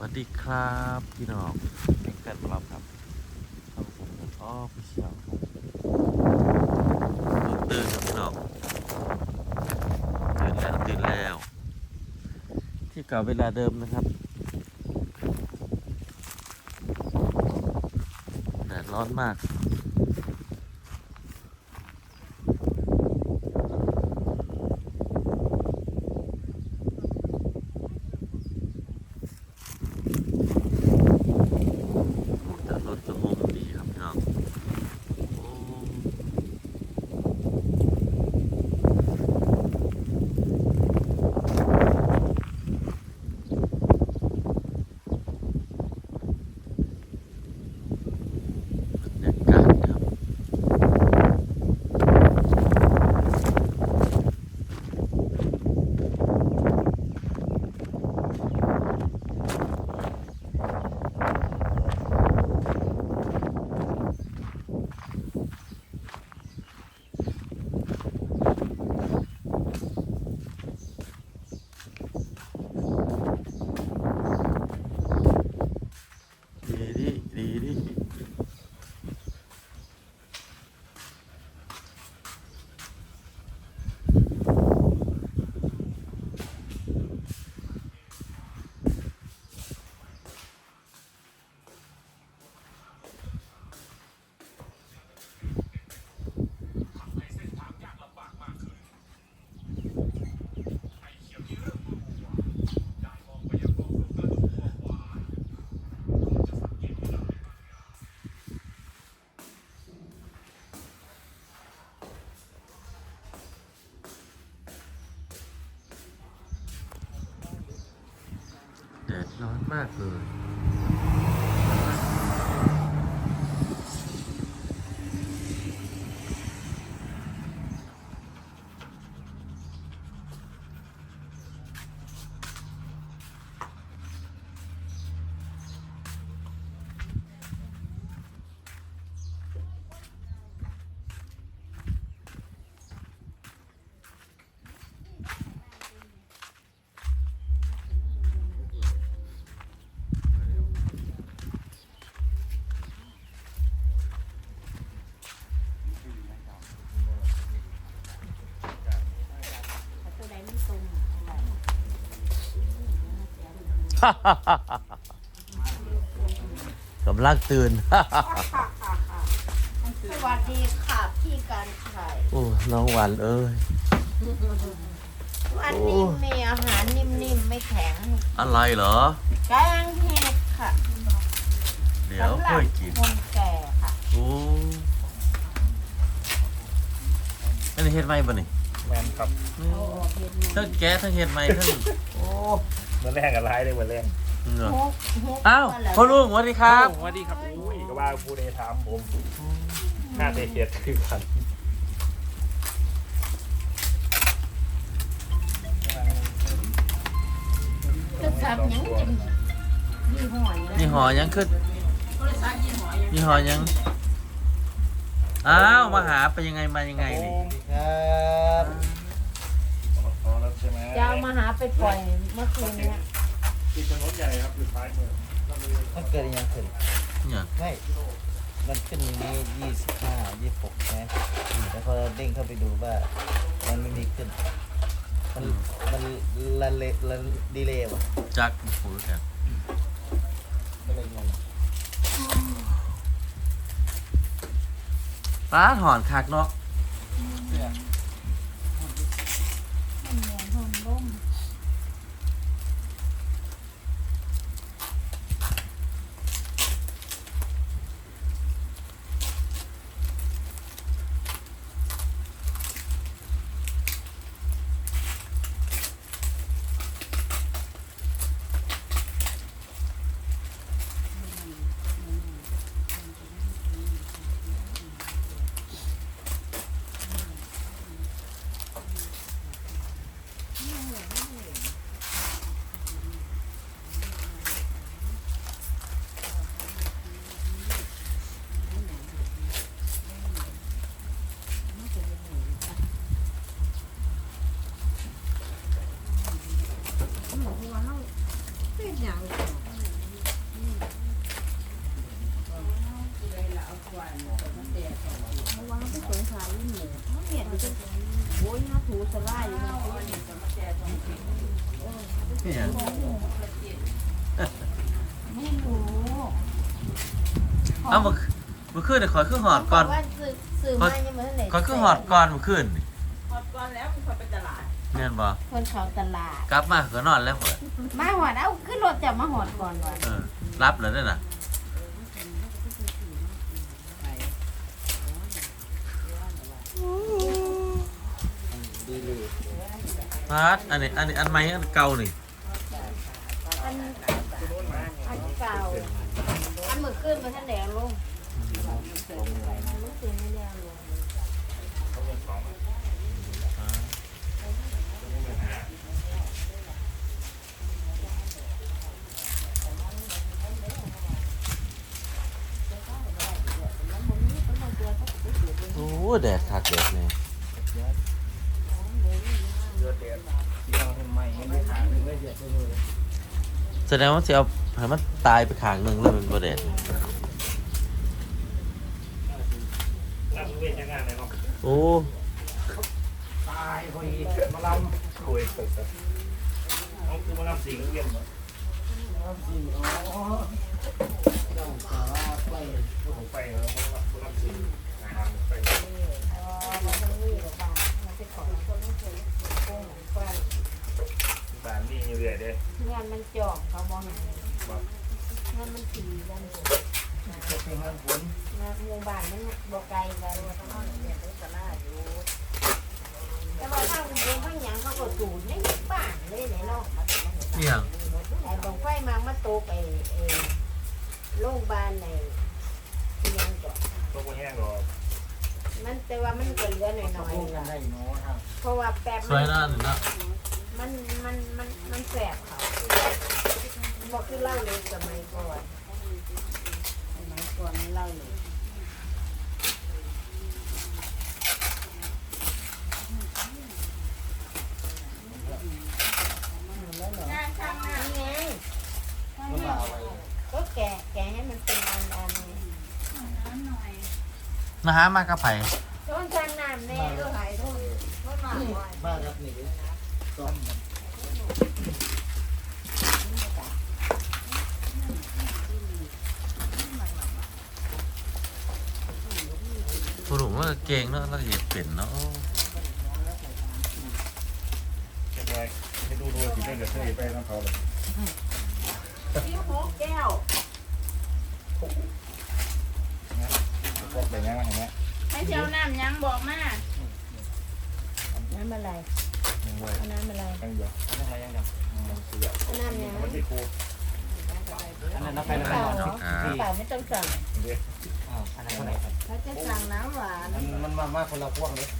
วัสดีครับพี่น้องเป็นแฟนบอลครับทำผมอ้อพี่เชียวครับตื่นครับพี่น้องตื่นแล้วตื่นแล้ว ที่เก่าเวลาเดิมนะครับแดดร้อนมาก แต่รถจะโฮมดีครับพี่น้องโอ้บรรยากาศครับ ดีดิดีดิแดด ร้อนมากเลย ตัวใดมันตรงอะไร กำลังตื่น สวัสดีค่ะ พี่การชัยโอ้น้องหวันเอ้ย วันนี้มีอาหารนิ่มๆ ไม่แข็งอะไรเหรอ แกงเห็ดค่ะเดี๋ยวสำหรัค่บอยกิน คนแก่ค่ะโอ้อันนี้เฮ็ดไหมบ่นี่แมนครับ โอ้เห็ดหทั้งแก๊สทั้งเฮ็ดไหมทั้งโอ้เมื่อแรกกับร้ายเลยเมื่อแรกเหรอมกมกอ้าวก็แล้วพ่อลุงสวัสดีครับสวัสดีครับอุ้ยก็ว่าผู้ใดถามผมหน้าเตะเขียดคือกันจะทำหยังจะยี่ห้อหยังยี่ห้อยังขึ้นยี่ห้อยังอ้าวมาหาไปยังไงมายังไงนี่ครับพอแล้วใช่ไหมจะเอามาหาไปปล่อยเมื่อคืนเนี้ยติดถนนใหญ่ครับอยู่ท้ายเมืองก็มีมันเกิดยังขึ้นเนี่ยไม่ มันขึ้นอย่างนี้ยี่สิบห้ายี่สิบหกนะแล้วพอเด้งเข้าไปดูว่า มันไม่มีขึ้น มันมันละเลละดีเลย์ว่ะจักพูดกันก็เลยงงป้าถอนคักเนาะ อยาวเมื่อวานไปสงสารลูกหมูเขาเห็นจะโวยห้าถูสลาอยู่ไม่รู้เอามามาขึ้นเลยขอขึ้นหอดก่อนขอขึ้นหอดก่อนมาขึ้นหอดก่อนแล้วคุณไปตลาด แม่นบ่คนเขาตลาด กลับมาก็นอนแล้วเพิ่นมาหอด เอ้าขึ้นรถจะมาหอดก่อนว่ะเออรับแล้วเด้อน่ะดีเลยพาดอันนี้อันนี้อันใหม่อันเก่านี่อันอันเก่า อันเมื่อคืนมาท่านแดงลงเมื่อคืนไม่แดงลง เขาเป็นของ โอ้แดดทักเด็ดเนี่ยแสดงว่าจะเอาให้มันตายไปขางหนึ่งเลยมันประเด็นโอ้ ตายพอดีมาลำ นเลยเนาะโอ้ตายพอดีมาลำคุยน้องคือมาลำสิงเวียนเนาะผมไปแล้วมาลำสิงนะครับไปบ้านนี่เรื่อยเด้งานมันจอกเขาบอกให้งานมันตีกันจะเป็นงานงานหมู่บ้านมันบ่ไกลกันแต่ว่าถ้าคุณเองข้างหยังเขาก็สูดในบ้านเลยไหนเนาะ นี่หยัง ไอ้บังไฟมามาโตไปเออโรงพยาบาลในที่ยังจอดตัวกูแห้งหรอกมันแต่ว่ามันก็เหลือหน่อยพูดๆกันล่ะได้เนาะครับเพราะว่าแป๊บสวยเนาะนี่เนาะมันมันมันมันแสบเขาบอกคือเล่าเลยสมัยก่อนสมัยก่อนมันเล่าเลย งานช่างหน้า นี่ไง ก็มาเอาไว้ ก็แกะแกะให้มันเป็นอันอัน น้ำหน่อย มาหามากับไผ่ต้นทางน้ำแน่ก็หายทุนก็มาบ่อยบ้านรับหนี่ซ้อมผู้หนุ่มว่าเก่งเนาะแล้วเฮ็ดเป็นเนาะโอ้เรียบร้อยให้ดูดูสิเป็นเดือดเท่ไปน้องเขาเลยที่หกแก้ว แบบนี้เห็นไหมให้เที่ยวน้ำยังบอกมาน้ำอะไรยังไงเอาน้ำอะไรยังเยอะอะไรยังดังเอาน้ำยังมันติดครูอันนั้นนับไปน้ำแล้วเปล่าเหรออ่าน้ำเปล่าไม่ต้องสั่งเด็กอ้าวอันนั้นเท่าไหร่ครับเขาจะสั่งน้ำหวานมันมันมามากคนละพวกเลยเ